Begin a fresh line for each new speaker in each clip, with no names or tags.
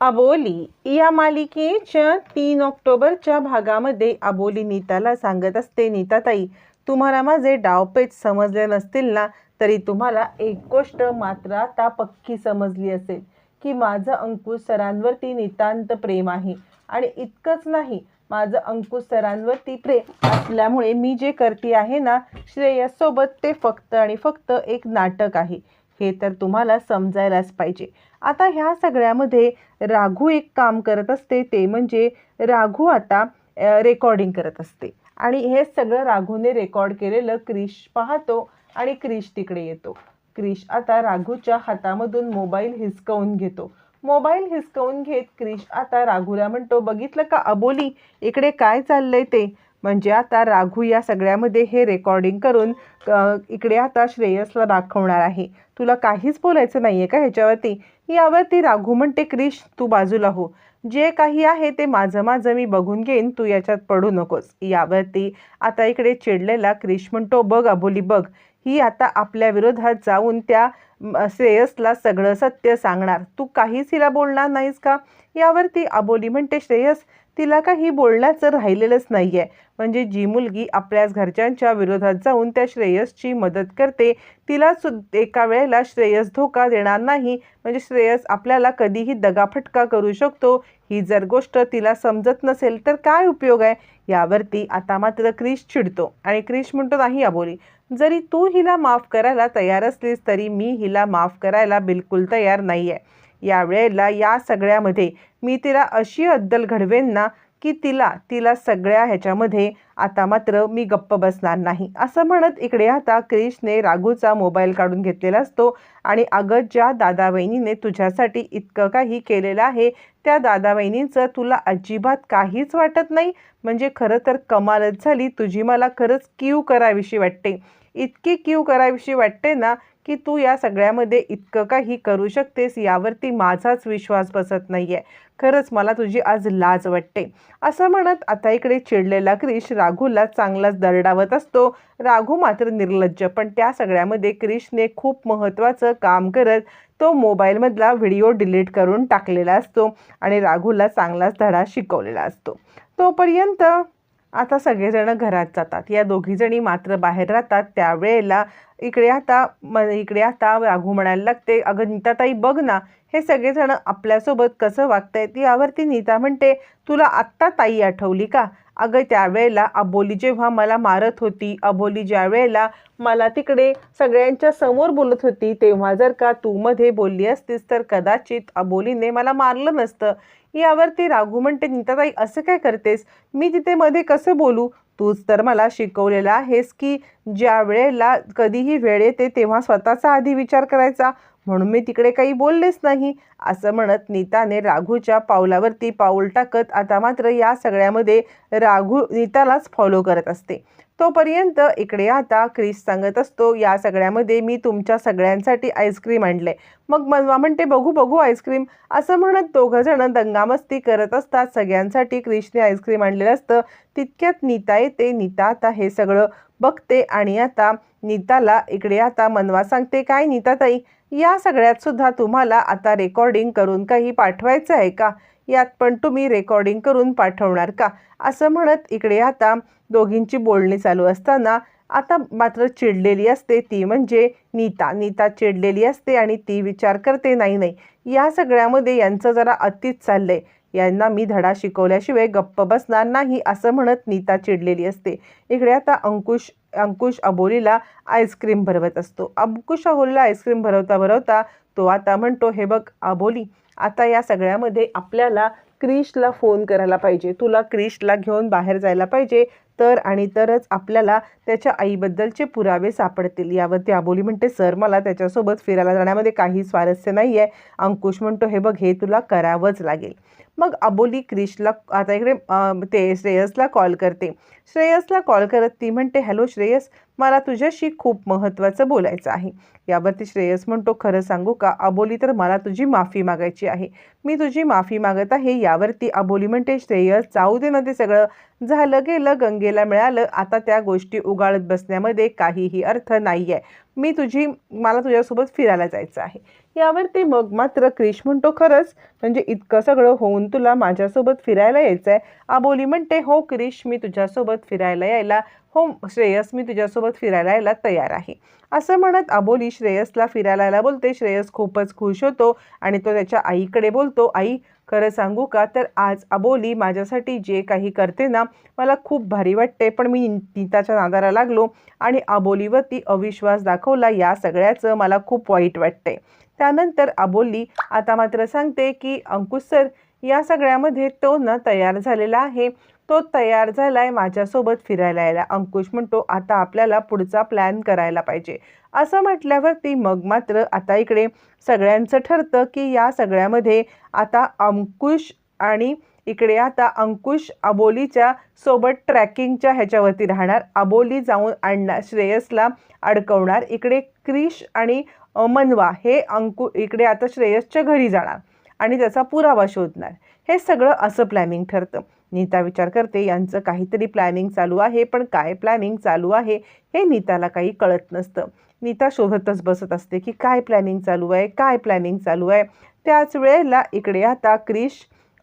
अबोली या मालिकेच्या तीन ऑक्टोबरच्या भागामध्ये अबोली नीताला सांगत असते नीताताई तुम्हाला माझे डावपेच समजले नसतील ना तरी तुम्हाला एक गोष्ट मात्र आता पक्की समजली असेल की माझं अंकुश सरांवरती नितांत प्रेम आहे. आणि इतकंच नाही माझं अंकुश सरांवरती प्रेम असल्यामुळे मी जे करते आहे ना श्रेयससोबत ते फक्त आणि फक्त एक नाटक आहे. हे तर तुम्हाला समजायलाच पाहिजे. आता ह्या सगळ्यामध्ये राघू एक काम करत असते ते म्हणजे राघू आता रेकॉर्डिंग करत असते. आणि हे सगळं राघूने रेकॉर्ड केलेलं क्रिश पाहतो आणि क्रिश तिकडे येतो. क्रिश आता राघूच्या हातामधून मोबाईल हिसकवून घेतो. मोबाईल हिसकवून घेत क्रिश आता राघूला म्हणतो बघितलं का अबोली? इकडे काय चाललंय ते? म्हणजे आता राघू या सगळ्यामध्ये हे रेकॉर्डिंग करून इकडे आता श्रेयसला दाखवणार आहे. तुला काहीच बोलायचं नाही आहे का ह्याच्यावरती? यावरती राघू म्हणते क्रिश तू बाजूला हो. जे काही आहे ते माझं माझं मी बघून घेईन तू याच्यात पडू नकोस. यावरती आता इकडे चिडलेला क्रिश म्हणतो बघ अबोली बघ. ही आता आपल्या विरोधात जाऊन त्या श्रेयसला सगळं सत्य सांगणार. तू काहीच हिला बोलणार नाहीस का? यावरती अबोली म्हणते श्रेयस तिला काही बोलण्याचं राहिलेलंच नाही आहे म्हणजे जी मुलगी आपल्याच घरच्यांच्या विरोधात जाऊन त्या श्रेयसची मदत करते तिला सु एका वेळेला श्रेयस धोका देणार नाही. म्हणजे श्रेयस आपल्याला कधीही दगाफटका करू शकतो. ही जर गोष्ट तिला समजत नसेल तर काय उपयोग आहे? यावरती आता मात्र क्रिश चिडतो. आणि क्रिश म्हणतो नाही अबोली जरी तू हिला माफ करायला तयार असलीस तरी मी हिला माफ करायला बिलकुल तयार नाही आहे यावेळेला या सगळ्यामध्ये मी तिला अशी अद्दल घडवेन ना की तिला तिला सगळ्या ह्याच्यामध्ये आता मात्र मी गप्प बसणार नाही. असं म्हणत इकडे आता क्रिशने राघूचा मोबाईल काढून घेतलेला असतो आणि अगं ज्या दादा वहिनीने तुझ्यासाठी इतकं काही केलेलं आहे त्या दादा वहिनींचं तुला अजिबात काहीच वाटत नाही? म्हणजे खरं तर कमालच झाली. तुझी मला खरंच कीव करावीशी वाटते. इतकी कीव करावीशी वाटते ना की तू या सगळ्यामध्ये इतकं काही करू शकतेस यावरती माझाच विश्वास बसत नाही आहे खरंच मला तुझी आज लाज वाटते. असं म्हणत आता इकडे चिडलेला क्रिश राघूला चांगलाच दरडावत असतो. राघू मात्र निर्लज्ज पण त्या सगळ्यामध्ये क्रिशने खूप महत्त्वाचं काम करत तो मोबाईलमधला व्हिडिओ डिलीट करून टाकलेला असतो आणि राघूला चांगलाच धडा शिकवलेला असतो. तोपर्यंत आता सगळेजण घरात जातात. या दोघीजणी मात्र बाहेर राहतात. त्यावेळेला इकडे आता म इकडे आता राघू म्हणायला लागते अगं नीताताई बघ ना हे सगळेजण आपल्यासोबत कसं वागतायत? यावरती नीता म्हणते तुला आत्ता ताई आठवली का? अगं त्यावेळेला अबोली जेव्हा मला मारत होती अबोली ज्या वेळेला मला तिकडे सगळ्यांच्या समोर बोलत होती तेव्हा जर का तू मध्ये बोलली असतीस तर कदाचित अबोलीने मला मारलं नसतं. यावरती राघू म्हणते नीताताई असं काय करतेस? मी तिथे मध्ये कसं बोलू? तूच. तर मला शिकवलेलं आहेस की ज्या वेळेला कधीही वेळ येते तेव्हा स्वतःचा आधी विचार करायचा. म्हणून मी तिकडे काही बोललेच नाही. असं म्हणत नीताने राघूच्या पावलावरती पाऊल टाकत आता मात्र या सगळ्यामध्ये राघू नीतालाच फॉलो करत असते. तोपर्यंत इकडे आता क्रिस सांगत असतो या सगळ्यामध्ये मी तुमच्या सगळ्यांसाठी आईस्क्रीम आणले मग मनवा म्हणते बघू बघू आईस्क्रीम असं म्हणत दोघंजणं दंगामस्ती करत असतात. सगळ्यांसाठी क्रिशने आईस्क्रीम आणलेलं असतं. तितक्यात नीता येते. नीता आता हे सगळं बघते आणि आता नीताला इकडे आता मनवा सांगते काय नीताताई? या सगळ्यात सुद्धा तुम्हाला आता रेकॉर्डिंग करून काही पाठवायचं आहे का? यात पण तुम्ही रेकॉर्डिंग करून पाठवणार का? असं म्हणत इकडे आता दोघींची बोलणी चालू असताना आता मात्र चिडलेली असते. ती म्हणजे नीता. नीता चिडलेली असते आणि ती विचार करते नाही नाही. या सगळ्यामध्ये यांचं जरा अतिच चाललंय. यांना मी धडा शिकवल्याशिवाय गप्प बसणार नाही असं म्हणत नीता चिडलेली असते. इकडे आता अंकुश अंकुश अबोलीला आईस्क्रीम भरवत असतो. अंकुश अबोलीला आईस्क्रीम भरवता भरवता तो आता म्हणतो हे बघ अबोली आता या सगळ्यामध्ये आपल्याला क्रिशला फोन करायला पाहिजे. तुला क्रिशला घेऊन बाहेर जायला पाहिजे. तर आणि तरच आपल्याला त्याच्या आईबद्दलचे पुरावे सापडतील. यावरती आबोली म्हणते सर मला त्याच्यासोबत फिरायला जाण्यामध्ये काही स्वारस्य नाही आहे अंकुश म्हणतो हे बघ हे तुला करावंच लागेल. मग अबोली क्रिशला आता इकडे ते श्रेयसला कॉल करते. श्रेयसला कॉल करत ती म्हणते हॅलो श्रेयस मला तुझ्याशी खूप महत्त्वाचं बोलायचं आहे. यावरती श्रेयस म्हणतो खरं सांगू का? अबोली तर मला तुझी माफी मागायची आहे. मी तुझी माफी मागत आहे या यावरती अबोली म्हणते श्रेयस जाऊ दे ना ते सगळं झालं गेलं गंगेला मिळालं. आता त्या गोष्टी उगाळत बसण्यामध्ये काहीही अर्थ नाही आहे मी तुझी मला तुझ्यासोबत फिरायला जायचं आहे. यावरती मग मात्र क्रिश म्हणतो खरंच म्हणजे इतकं सगळं होऊन तुला माझ्यासोबत फिरायला यायचं आहे आबोली म्हणते हो क्रिश मी तुझ्यासोबत फिरायला यायला हो श्रेयस मी तुझ्यासोबत फिरायला यायला तयार आहे. असं म्हणत अबोली श्रेयसला फिरायला यायला बोलते. श्रेयस खूपच खुश होतो आणि तो त्याच्या आईकडे बोलतो आई खरं सांगू का? तर आज अबोली माझ्यासाठी जे काही करते ना मला खूप भारी वाटते. पण मी नीताच्या नादाला लागलो आणि अबोलीवरती अविश्वास दाखवला. या सगळ्याचं मला खूप वाईट वाटते त्यानंतर अबोली आता मात्र सांगते की अंकुश सर या सगळ्यामध्ये तो न तयार झालेला आहे. तो तयार झाला आहे माझ्यासोबत फिरायला. यायला अंकुश म्हणतो आता आपल्याला पुढचा प्लॅन करायला पाहिजे. असं म्हटल्यावरती मग मात्र आता इकडे सगळ्यांचं ठरतं की या सगळ्यामध्ये आता अंकुश आणि इकडे आता अंकुश अबोलीच्या सोबत ट्रॅकिंगच्या ह्याच्यावरती राहणार. अबोली जाऊन आणणार श्रेयसला अडकवणार. इकडे क्रिश आणि मनवा हे अंकु इकडे आता श्रेयसच्या घरी जाणार आणि त्याचा पुरावा शोधणार. हे सगळं असं प्लॅनिंग ठरतं. नीता विचार करते यांचं काहीतरी प्लॅनिंग चालू आहे पण काय प्लॅनिंग चालू आहे हे नीताला काही कळत नसतं. नीता शोधतच बसत असते की काय प्लॅनिंग चालू आहे काय प्लॅनिंग चालू आहे. त्याच वेळेला इकडे आता क्रिश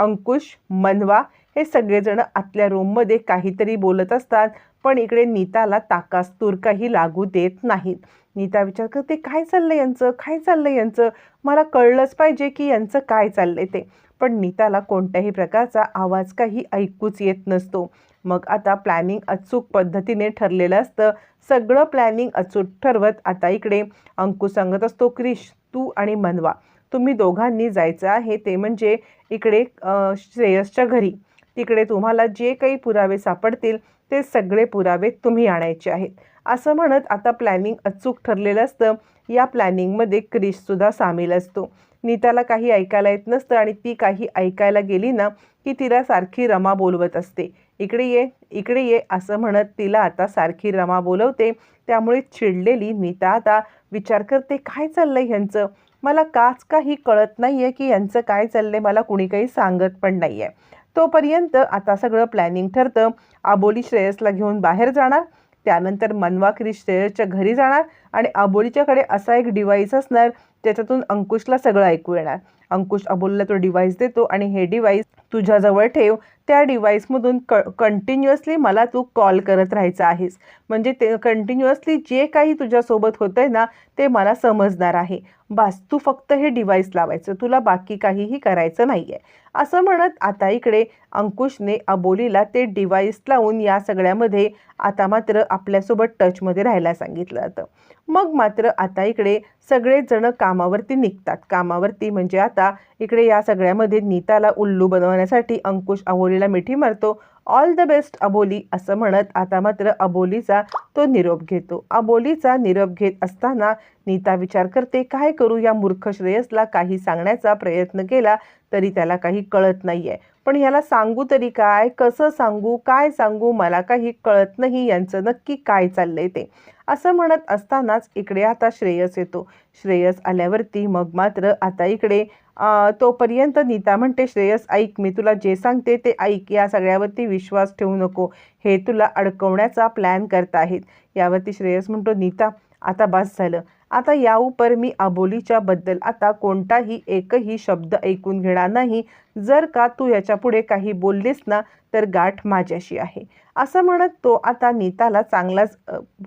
अंकुश मनवा हे सगळेजण आतल्या रूममध्ये काहीतरी बोलत असतात पण इकडे नीताला ताकास्तूर काही लागू देत नाहीत. नीता विचार करते काय चाललं यांचं? काय चाललं यांचं? मला कळलंच पाहिजे की यांचं काय चाललंय ते. पण नीताला कोणत्याही प्रकारचा आवाज काही ऐकूच येत नसतो. मग आता प्लॅनिंग अचूक पद्धतीने ठरलेलं असतं. सगळं प्लॅनिंग अचूक ठरवत आता इकडे अंकू सांगत असतो क्रिश तू आणि मनवा तुम्ही दोघांनी जायचं आहे ते म्हणजे इकडे श्रेयसच्या घरी. तिकडे तुम्हाला जे काही पुरावे सापडतील ते सगळे पुरावे तुम्ही आणायचे आहेत. असं म्हणत आता प्लॅनिंग अचूक ठरलेलं असतं. या प्लॅनिंगमध्ये क्रिशसुद्धा सामील असतो. नीताला काही ऐकायला येत नसतं आणि ती काही ऐकायला गेली ना की तिला सारखी रमा बोलवत असते. इकडे ये इकडे ये असं म्हणत तिला आता सारखी रमा बोलवते. त्यामुळे चिडलेली नीता आता विचार करते काय चाललंय ह्यांचं? मला काच काही कळत नाही आहे की यांचं काय चाललंय मला कुणी काही सांगत पण नाही आहे तोपर्यंत आता सगळं प्लॅनिंग ठरतं. आबोली श्रेयसला घेऊन बाहेर जाणार त्यानंतर मनवाकरी श्रेयसच्या घरी जाणार आणि आबोलीच्याकडे असा एक डिव्हाइस असणार ज्याच्यातून अंकुशला सगळं ऐकू येणार. अंकुश अबोलला तो डिव्हाइस देतो आणि हे डिव्हाइस तुझ्याजवळ ठेव. त्या डिव्हाइसमधून क कंटिन्युअसली मला तू कॉल करत राहायचं आहेस. म्हणजे ते कंटिन्युअसली जे काही तुझ्यासोबत होतं आहे ना ते मला समजणार आहे. बास तू फक्त हे डिव्हाइस लावायचं. तुला बाकी काहीही करायचं नाही आहे असं म्हणत आता इकडे अंकुशने अबोलीला ते डिव्हाइस लावून या सगळ्यामध्ये आता मात्र आपल्यासोबत टचमध्ये राहायला सांगितलं जातं. मग मात्र आता इकडे सगळेजण कामावरती निघतात. कामावरती म्हणजे आता इकडे या सगळ्यामध्ये नीताला उल्लू बनवण्यासाठी अंकुश अबोलीला मिठी मारतो. ऑल द बेस्ट अबोली असं म्हणत आता मात्र अबोलीचा तो निरोप घेतो. अबोलीचा निरोप घेत असताना नीता विचार करते काय करू या मूर्ख श्रेयसला? काही सांगण्याचा प्रयत्न केला तरी त्याला काही कळत नाही आहे पण याला सांगू तरी काय? कसं सांगू? काय सांगू? मला काही कळत नाही यांचं नक्की काय चाललंय ते. असं म्हणत असतानाच इकडे आता श्रेयस येतो. श्रेयस आल्यावरती मग मात्र आता इकडे तोपर्यंत नीता म्हणते श्रेयस ऐक मी तुला जे सांगते ते ऐक. या सगळ्यावरती विश्वास ठेवू नको. हे तुला अडकवण्याचा प्लॅन करत आहेत. यावरती श्रेयस म्हणतो नीता आता बस झालं. आता या उपर मी अबोलीच्या बद्दल आता कोणताही एकही शब्द ऐकून घेणार नाही. जर का तू याच्यापुढे काही बोललीस ना तर गाठ माझ्याशी आहे. असं म्हणत तो आता नीताला चांगलाच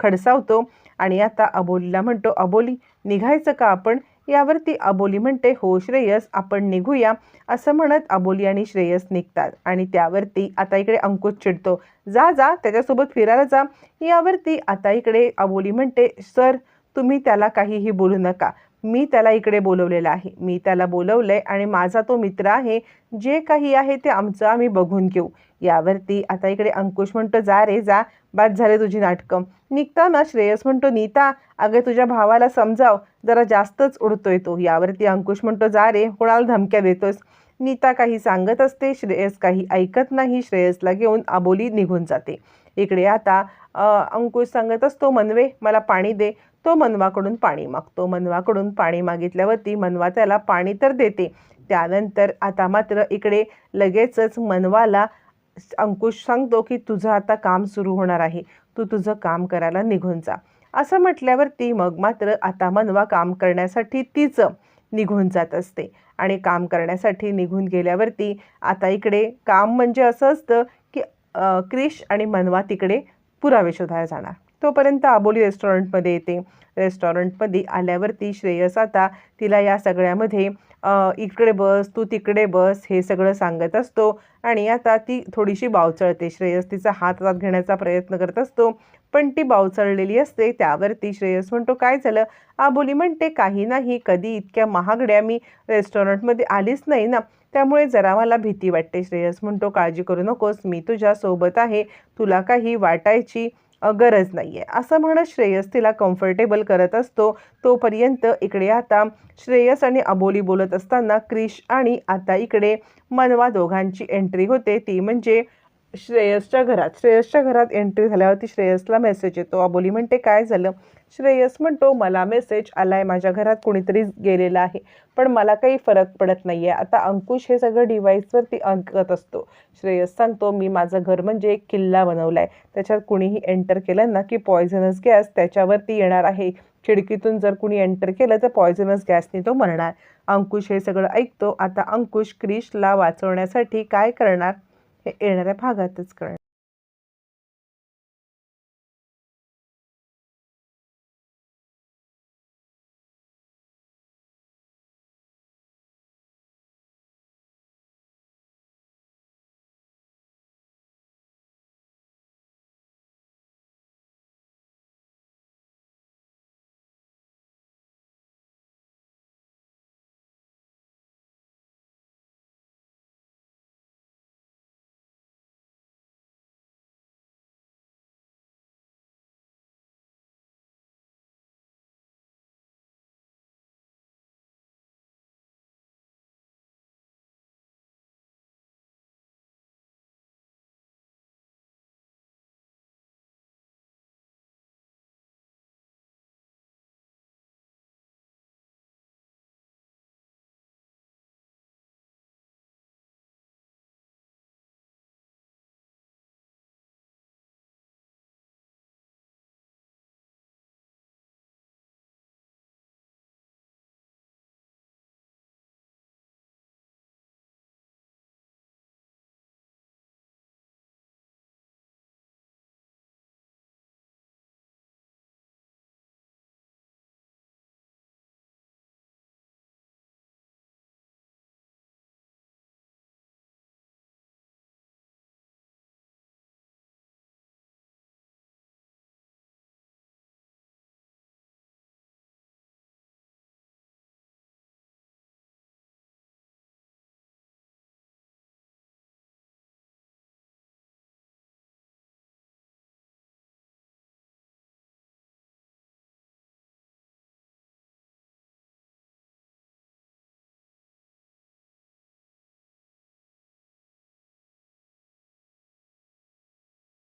खडसावतो आणि आता अबोलीला म्हणतो अबोली निघायचं का आपण? यावरती अबोली म्हणते हो श्रेयस आपण निघूया. असं म्हणत अबोली आणि श्रेयस निघतात आणि त्यावरती आता इकडे अंकुश चिडतो जा जा त्याच्यासोबत फिरायला जा. यावरती आता इकडे अबोली म्हणते सर तुम्ही त्याला काहीही बोलू नका. मी त्याला इकडे बोलवलेलं आहे. मी त्याला बोलवलं आहे आणि माझा तो मित्र आहे. जे काही आहे ते आमचं आम्ही बघून घेऊ. यावरती आता इकडे अंकुश म्हणतो जा रे जा. बाद झाले तुझी नाटकं. निघताना श्रेयस म्हणतो नीता अगं तुझ्या भावाला समजाव. जरा जास्तच उडतोय तो. यावरती अंकुश म्हणतो जा रे कोणाला धमक्या देतोस. नीता काही सांगत असते श्रेयस काही ऐकत नाही श्रेयसला घेऊन आबोली निघून जाते. इकडे आता अंकुश सांगत असतो मनवे मला पाणी दे. तो मनवाकडून पाणी मागतो. मनवाकडून पाणी मागितल्यावरती मनवा त्याला पाणी तर देते. त्यानंतर आता मात्र इकडे लगेचच मनवाला अंकुश सांगतो की तुझं आता काम सुरू होणार आहे. तू तुझं काम करायला निघून जा. असं म्हटल्यावरती मग मात्र आता मनवा काम करण्यासाठी तिचं निघून जात असते. आणि काम करण्यासाठी निघून गेल्यावरती आता इकडे काम म्हणजे असं असतं की क्रिश आणि मनवा तिकडे पुरावे शोधायला जाणार. तोपर्यंत आबोली रेस्टॉरंटमध्ये येते. रेस्टॉरंटमध्ये आल्यावरती श्रेयस आता तिला या सगळ्यामध्ये इकडे बस तू तिकडे बस हे सगळं सांगत असतो. आणि आता ती थोडीशी बावचळते. श्रेयस तिचा हात हातात घेण्याचा प्रयत्न करत असतो. पण ती बावचळलेली असते. त्यावरती श्रेयस म्हणतो काय झालं? आबोली म्हणते काही नाही कधी इतक्या महागड्या मी रेस्टॉरंटमध्ये आलीच नाही ना. त्यामुळे जरा मला भीती वाटते. श्रेयस म्हणतो काळजी करू नकोस मी तुझ्यासोबत आहे. तुला काही वाटायची गरज नाही आहे असं म्हणत श्रेयस तिला कम्फर्टेबल करत असतो. तोपर्यंत इकडे आता श्रेयस आणि अबोली बोलत असताना क्रिश आणि आता इकडे मनवा दोघांची एंट्री होते. ती म्हणजे श्रेयसच्या घरात. श्रेयसच्या घरात एंट्री झाल्यावरती श्रेयसला मेसेज येतो. अबोली म्हणते काय झालं? श्रेयस म्हणतो मला मेसेज आलाय. माझ्या घरात कुणीतरी गेलेला आहे. पण मला काही फरक पडत नाही आहे आता अंकुश हे सगळं डिव्हाइसवरती अंकत असतो. श्रेयस सांगतो मी माझं घर म्हणजे एक किल्ला बनवला आहे त्याच्यात कुणीही एंटर केलं ना की पॉयझनस गॅस त्याच्यावरती येणार आहे. खिडकीतून जर कुणी एंटर केलं तर पॉयझनस गॅसने तो मरणार. अंकुश हे सगळं ऐकतो. आता अंकुश क्रिशला वाचवण्यासाठी काय करणार? हे येणाऱ्या भागातच करणार